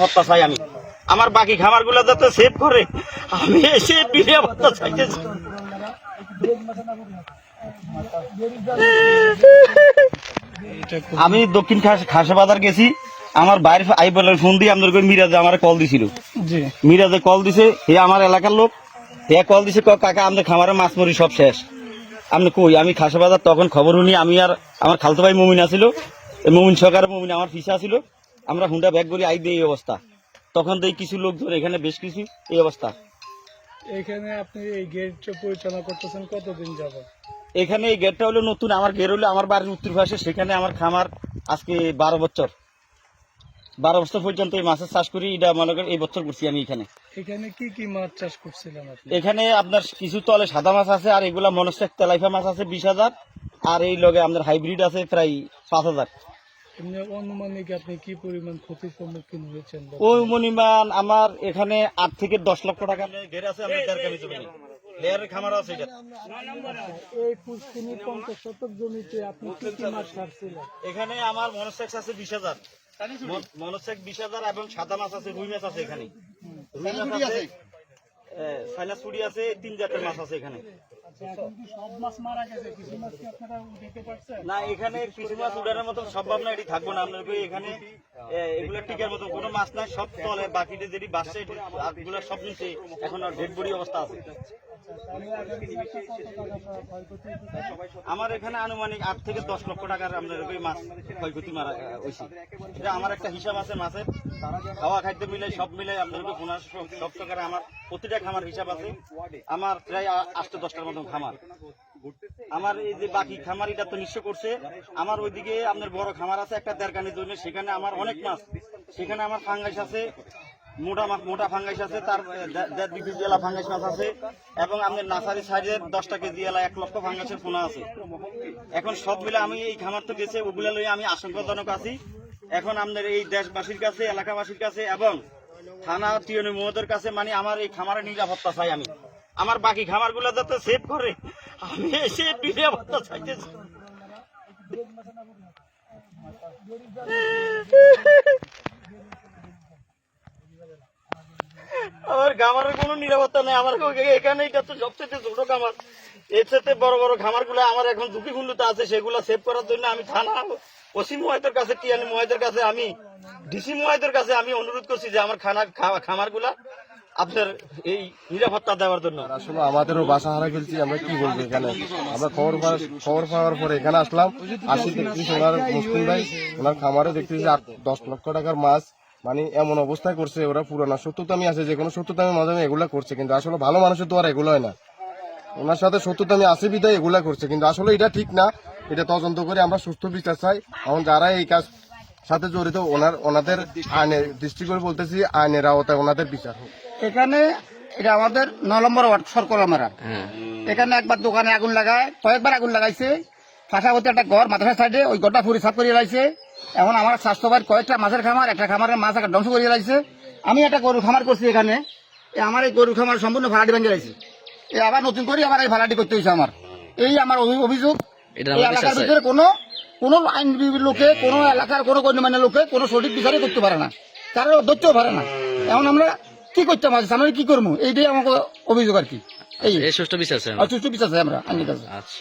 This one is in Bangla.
ভত্তা চাই আমি। আমার বাকি খামারগুলো যাতে সেভ করে আমি এসে বিরিয়া ভত্তা চাইতেছি। আমি দক্ষিণ খাস বাজার গেছি। আমার বাইরে আই বলে ফোন দিয়ে আপনার মিরাজে আমার কল দিছিল। মিরাজে কল দিছে হে আমার এলাকার লোক। হে কল দিছে ক কাকা আমাদের খামারে মাছ মরি সব শেষ। আপনি কই? আমি খাসা বাজার তখন খবর শুনি আমি আর আমার খালতো ভাই মমিন আছিল। মমিন সরকার মমিন আমার ফিসা ছিল আমরা হুন্ডা ব্যাগ করি আই দিয়ে এই অবস্থা। তখন দেই কিছু লোক ধরে এখানে বেশ কিছু এই অবস্থা। এখানে আপনি এই গেট পরিচালনা করতেছেন কতদিন যাবত এখানে এই গেটটা হলো নতুন আমার গেট হলো আমার বাড়ির উত্তর পাশে সেখানে আমার খামার আজকে বারো বছর। বারো বছর পর্যন্ত এই মাছের চাষ করি এটা মনে করেন এই বছর করছি আমি এখানে। এখানে কি কি মাছ চাষ করছিলেন এখানে আপনার কিছু তলে সাদা মাছ আছে আর এগুলা মনস্টেক তেলাইফা মাছ আছে বিশ হাজার আর এই লগে আপনার হাইব্রিড আছে প্রায় পাঁচ হাজার। এমনি অনুমানিক আপনি কি পরিমাণ ক্ষতির সম্মুখীন হয়েছেন ওই মনিমান আমার এখানে আট থেকে দশ লক্ষ টাকা ঘের আছে আমার দেড় জমি লেয়ারের খামার আছে এটা। এই পুষ্কিনি পঞ্চাশ শতক জমিতে আপনি কি কি মাছ ছাড়ছিলেন? এখানে আমার মনস্টেক্স আছে বিশ হাজার। মনস্টেক বিশ হাজার এবং সাদা মাছ আছে রুই মাছ আছে এখানে। রুই মাছ আছে সাইনাস চুরি আছে তিন জাতের মাছ আছে এখানে। আচ্ছা না এখানে কিছু মাছ উড়ানোর মতো সম্ভব না এটি থাকব না। আপনার এখানে এগুলা টিকার মতো কোনো মাছ নাই সব তলে বাকিটা যেটি বাসে এগুলো সব নিচে এখন আর বডি অবস্থা আছে। আমার এখানে আনুমানিক আট থেকে দশ লক্ষ টাকার আপনার মাছ ক্ষয়ক্ষতি মারা হয়েছে। এটা আমার একটা হিসাব আছে মাছের। খাওয়া, খাদ্য মিলাই সব মিলাই আপনার পনেরোশো সব টাকার আমার প্রতিটা খামার হিসাব আছে। আমার প্রায় আ- আটশো দশটার মতন খামার। আমার এই যে বাকি খামার এটা তো নিশ্চয় করছে। আমার ওইদিকে আপনার বড় খামার আছে, একটা দেড়কানির জন্য সেখানে আমার অনেক মাছ। সেখানে আমার ফাঙ্গাইস আছে। মোটা মোটা ফাঙ্গাইস আছে, তার দেড় দুই কেজি এলা ফাঙ্গাইস মাছ আছে, এবং আপনার নার্সারি সাইডের দশটা কেজি এলা এক লক্ষ ফাঙ্গাসের পোনা আছে। এখন সব মিলে আমি এই খামার তো গেছে, ওগুলা লই আমি আশঙ্কাজনক আছি। এখন আপনার এই দেশবাসীর কাছে, এলাকাবাসীর কাছে, এবং থানা টিউনি মহোদয়ের কাছে মানে আমার এই খামারের নিরাপত্তা চাই আমি। আমার বাকি খামারগুলো যাতে সেভ করে, আমি এসে নিরাপত্তা চাইতেছি। খামারের কোনো নিরাপত্তা নেই, আমার এখানে এটা তো সবচেয়ে ছোট খামার। এর সাথে বড় বড় খামারগুলো আমার এখন ঝুঁকিগুলোতে আছে, সেগুলো সেভ করার জন্য আমি থানা ওসিম মহাইদের কাছে টিয়ানি মহাইদের কাছে আমি, ডিসি মহাইদের কাছে আমি অনুরোধ করছি যে আমার খানা খামারগুলা আপনার এই নিরাপত্তা দেওয়ার জন্য। আসলে আমাদেরও বাসা হারা ফেলছি, আমরা কি বলব এখানে? আমরা খবর খবর পাওয়ার পরে এখানে আসলাম আসি দেখতেছি ওনার মুসলিম ভাই, ওনার খামারে দেখতেছি দশ লক্ষ টাকার মাছ মানে এমন অবস্থায় করছে ওরা পুরানা সত্যতামি আছে যে কোনো সত্যতামির মাধ্যমে এগুলা করছে কিন্তু আসলে ভালো মানুষের তো আর এগুলো হয় না। ওনার সাথে সত্যতামি আছে বিদায় এগুলা করছে কিন্তু আসলে এটা ঠিক না। এটা তদন্ত করে আমরা সুস্থ বিচার চাই। এখন যারা এই কাজ সাথে জড়িত ওনার ওনাদের আইনের দৃষ্টিকোণ বলতেছি আইনের আওতায় ওনাদের বিচার হোক। এখানে এটা আমাদের ন নম্বর ওয়ার্ড সরকলা মারা এখানে একবার দোকানে আগুন লাগায় কয়েকবার আগুন লাগাইছে। পাশাপাশি একটা ঘর মাদ্রাসা সাইডে ওই ঘরটা ফুরি সাফ করে লাইছে এখন আমার স্বাস্থ্যবাদ কয়েকটা মাছের খামার একটা খামারের মাছ একটা ধ্বংস করে লাইছে আমি একটা গরু খামার করছি এখানে। আমার এই গরু খামার সম্পূর্ণ ভাড়াটি ভেঙে লাইছে এ আবার নতুন করে আবার এই ভাড়াটি করতে হয়েছে আমার। এই আমার অভিযোগ এই এলাকার ভিতরে কোনো কোনো আইনজীবী লোকে কোনো এলাকার কোনো গণ্যমান্য লোকে কোনো সঠিক বিচারই করতে পারে না। কারও ধরতেও পারে না। এখন আমরা কি করতে আজ? আমরা কি করব? এইটাই আমাকে অভিযোগ আর কি। এই। সুষ্ঠু বিচার সুষ্ঠু বিচার আমরা আইনের কাছে। আচ্ছা।